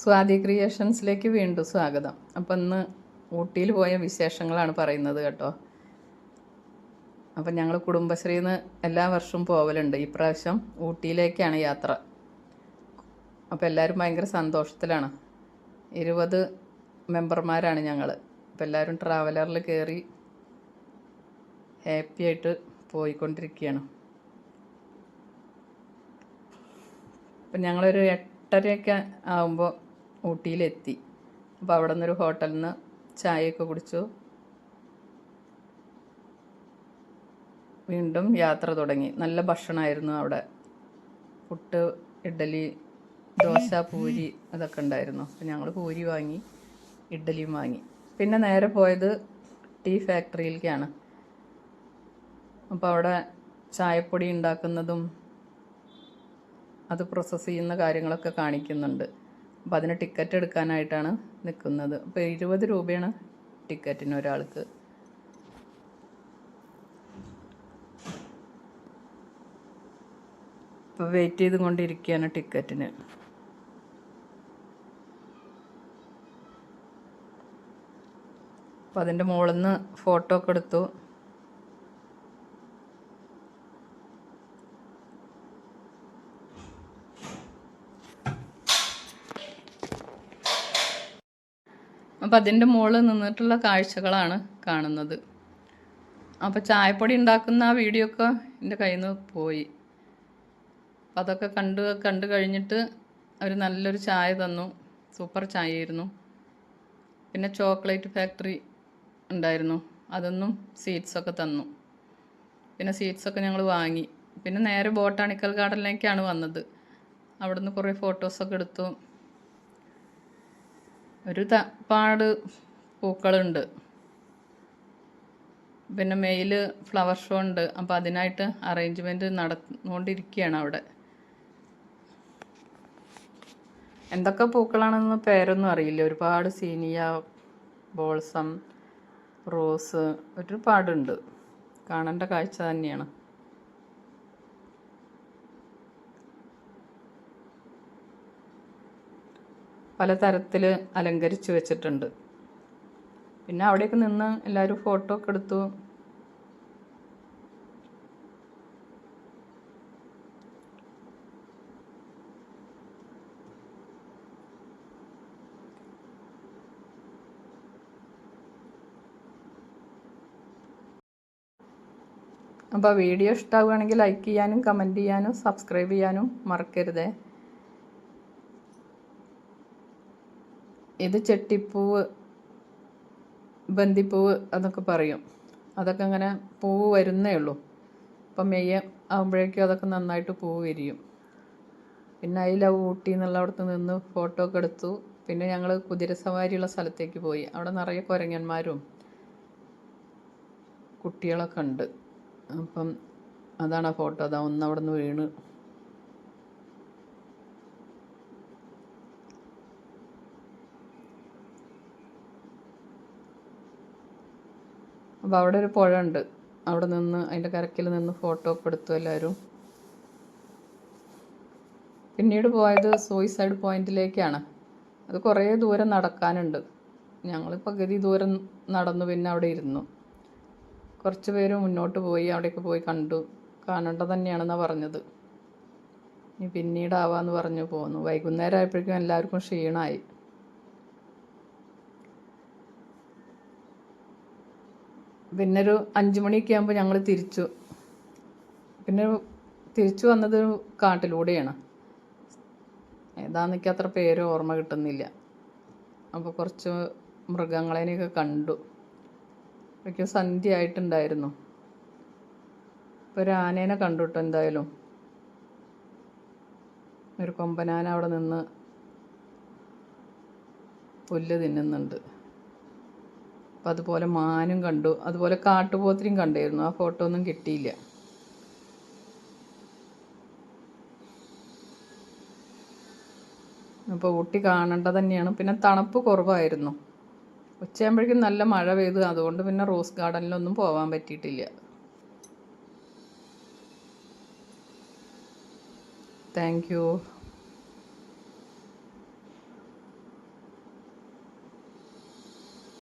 സ്വാതി ക്രിയേഷൻസിലേക്ക് വീണ്ടും സ്വാഗതം. അപ്പം ഇന്ന് ഊട്ടിയിൽ പോയ വിശേഷങ്ങളാണ് പറയുന്നത് കേട്ടോ. അപ്പം ഞങ്ങൾ കുടുംബശ്രീന്ന് എല്ലാ വർഷവും പോവലുണ്ട്. ഇപ്രാവശ്യം ഊട്ടിയിലേക്കാണ് യാത്ര. അപ്പം എല്ലാവരും ഭയങ്കര സന്തോഷത്തിലാണ്. ഇരുപത് മെമ്പർമാരാണ് ഞങ്ങൾ അപ്പം എല്ലാവരും ട്രാവലറിൽ കയറി ഹാപ്പി ആയിട്ട് പോയിക്കൊണ്ടിരിക്കുകയാണ് അപ്പം ഞങ്ങളൊരു എട്ടരയൊക്കെ ആകുമ്പോൾ ഊട്ടിയിലെത്തി. അപ്പോൾ അവിടെ നിന്നൊരു ഹോട്ടലിൽ നിന്ന് ചായയൊക്കെ കുടിച്ചു. വീണ്ടും യാത്ര തുടങ്ങി. നല്ല ഭക്ഷണമായിരുന്നു അവിടെ. പുട്ട് ഇഡ്ഡലി ദോശ പൂരി അതൊക്കെ ഉണ്ടായിരുന്നു. അപ്പം ഞങ്ങൾ പൂരി വാങ്ങി ഇഡ്ഡലിയും വാങ്ങി. പിന്നെ നേരെ പോയത് ടീ ഫാക്ടറിയിലേക്കാണ്. അപ്പോൾ അവിടെ ചായപ്പൊടി ഉണ്ടാക്കുന്നതും അത് പ്രോസസ്സ് ചെയ്യുന്ന കാര്യങ്ങളൊക്കെ കാണിക്കുന്നുണ്ട്. അപ്പോൾ അതിന് ടിക്കറ്റ് എടുക്കാനായിട്ടാണ് നിൽക്കുന്നത് അപ്പോൾ ഇരുപത് രൂപയാണ് ടിക്കറ്റിന് ഒരാൾക്ക്. ഇപ്പോൾ വെയിറ്റ് ചെയ്തുകൊണ്ടിരിക്കുകയാണ് ടിക്കറ്റിന്. അപ്പോൾ അതിന്റെ മുകളിൽ നിന്ന് ഫോട്ടോ ഒക്കെ എടുത്തു. അപ്പം അതിന്റെ മുകളിൽ നിന്നിട്ടുള്ള കാഴ്ചകളാണ് കാണുന്നത്. അപ്പോൾ ചായപ്പൊടി ഉണ്ടാക്കുന്ന ആ വീഡിയോ ഒക്കെ എന്റെ കയ്യിൽ നിന്ന് പോയി. അപ്പം അതൊക്കെ കണ്ട് കണ്ട് കഴിഞ്ഞിട്ട് അവർ നല്ലൊരു ചായ തന്നു. സൂപ്പർ ചായയായിരുന്നു. പിന്നെ ചോക്ലേറ്റ് ഫാക്ടറി ഉണ്ടായിരുന്നു. അതൊന്നും സീറ്റ്സൊക്കെ തന്നു. പിന്നെ സീറ്റ്സൊക്കെ ഞങ്ങൾ വാങ്ങി. പിന്നെ നേരെ ബോട്ടാണിക്കൽ ഗാർഡനിലേക്കാണ് വന്നത്. അവിടുന്ന് കുറേ ഫോട്ടോസൊക്കെ എടുത്തു. ഒരു പാട് പൂക്കളുണ്ട്. പിന്നെ മെയിൽ ഫ്ലവർ ഷോ ഉണ്ട്. അപ്പോൾ അതിനായിട്ട് അറേഞ്ച്മെന്റ് നടന്നുകൊണ്ടിരിക്കുകയാണ് അവിടെ. എന്തൊക്കെ പൂക്കളാണെന്ന് പേരൊന്നും അറിയില്ല. ഒരുപാട് സീനിയ ബോൾസം റോസ് ഒരുപാടുണ്ട്. കാണേണ്ട കാഴ്ച തന്നെയാണ്. പലതരത്തിൽ അലങ്കരിച്ച് വെച്ചിട്ടുണ്ട്. പിന്നെ അവിടെയൊക്കെ നിന്ന് എല്ലാവരും ഫോട്ടോ ഒക്കെ എടുത്തു. അപ്പോൾ വീഡിയോ ഇഷ്ടമാവുകയാണെങ്കിൽ ലൈക്ക് ചെയ്യാനും കമന്റ് ചെയ്യാനും സബ്സ്ക്രൈബ് ചെയ്യാനും മറക്കരുതേ. ഇത് ചെട്ടിപ്പൂവ് ബന്ദിപ്പൂവ് അതൊക്കെ പറയും. അതൊക്കെ അങ്ങനെ പൂവ് വരുന്നേ ഉള്ളൂ. അപ്പം മെയ്യ ആകുമ്പോഴേക്കും അതൊക്കെ നന്നായിട്ട് പൂവ് വിരിയും. പിന്നെ അതിൽ ഊട്ടി എന്നുള്ള അവിടുത്തെ നിന്ന് ഫോട്ടോ ഒക്കെ എടുത്തു. പിന്നെ ഞങ്ങൾ കുതിരസവാരിയുള്ള സ്ഥലത്തേക്ക് പോയി. അവിടെ നിറയെ കുരങ്ങന്മാരും കുട്ടികളൊക്കെ ഉണ്ട്. അപ്പം അതാണ് ആ ഫോട്ടോ. അതാ ഒന്ന് അവിടെ നിന്ന് വീണ്. അപ്പോൾ അവിടെ ഒരു പുഴ ഉണ്ട് അവിടെ നിന്ന് അതിന്റെ കരക്കിൽ നിന്ന് ഫോട്ടോ ഒക്കെ എടുത്തു എല്ലാവരും. പിന്നീട് പോയത് സൂയിസൈഡ് പോയിന്റിലേക്കാണ് അത് കുറേ ദൂരം നടക്കാനുണ്ട്. ഞങ്ങൾ പകുതി ദൂരം നടന്നു പിന്നെ അവിടെ ഇരുന്നു. കുറച്ച് പേര് മുന്നോട്ട് പോയി അവിടെയൊക്കെ പോയി കണ്ടു. കാണേണ്ടത് തന്നെയാണെന്നാണ് പറഞ്ഞത്. ഇനി പിന്നീടാവാന്ന് പറഞ്ഞു പോന്നു. വൈകുന്നേരം ആയപ്പോഴേക്കും എല്ലാവർക്കും ക്ഷീണമായി പിന്നെ ഒരു അഞ്ച് മണിയൊക്കെ ആകുമ്പോൾ ഞങ്ങൾ തിരിച്ചു. പിന്നെ തിരിച്ചു വന്നത് കാട്ടിലൂടെയാണ്. ഏതാന്നൊക്കെ അത്ര പേര് ഓർമ്മ കിട്ടുന്നില്ല. അപ്പോൾ കുറച്ച് മൃഗങ്ങളെയൊക്കെ കണ്ടു. അപ്പോഴേക്കും സന്ധ്യ ആയിട്ടുണ്ടായിരുന്നു. ഇപ്പോൾ ഒരു ആനേനെ കണ്ടു എന്തായാലും. ഒരു കൊമ്പനാന അവിടെ നിന്ന് പുല്ല് തിന്നുന്നുണ്ട്. അപ്പം അതുപോലെ മാനും കണ്ടു. അതുപോലെ കാട്ടുപോത്തിനും കണ്ടായിരുന്നു. ആ ഫോട്ടോ ഒന്നും കിട്ടിയില്ല. അപ്പോൾ ഊട്ടി കാണേണ്ടത് തന്നെയാണ്. പിന്നെ തണുപ്പ് കുറവായിരുന്നു. ഉച്ചയാകുമ്പോഴേക്കും നല്ല മഴ പെയ്തു. അതുകൊണ്ട് പിന്നെ റോസ് ഗാർഡനിലൊന്നും പോകാൻ പറ്റിയിട്ടില്ല. Thank you.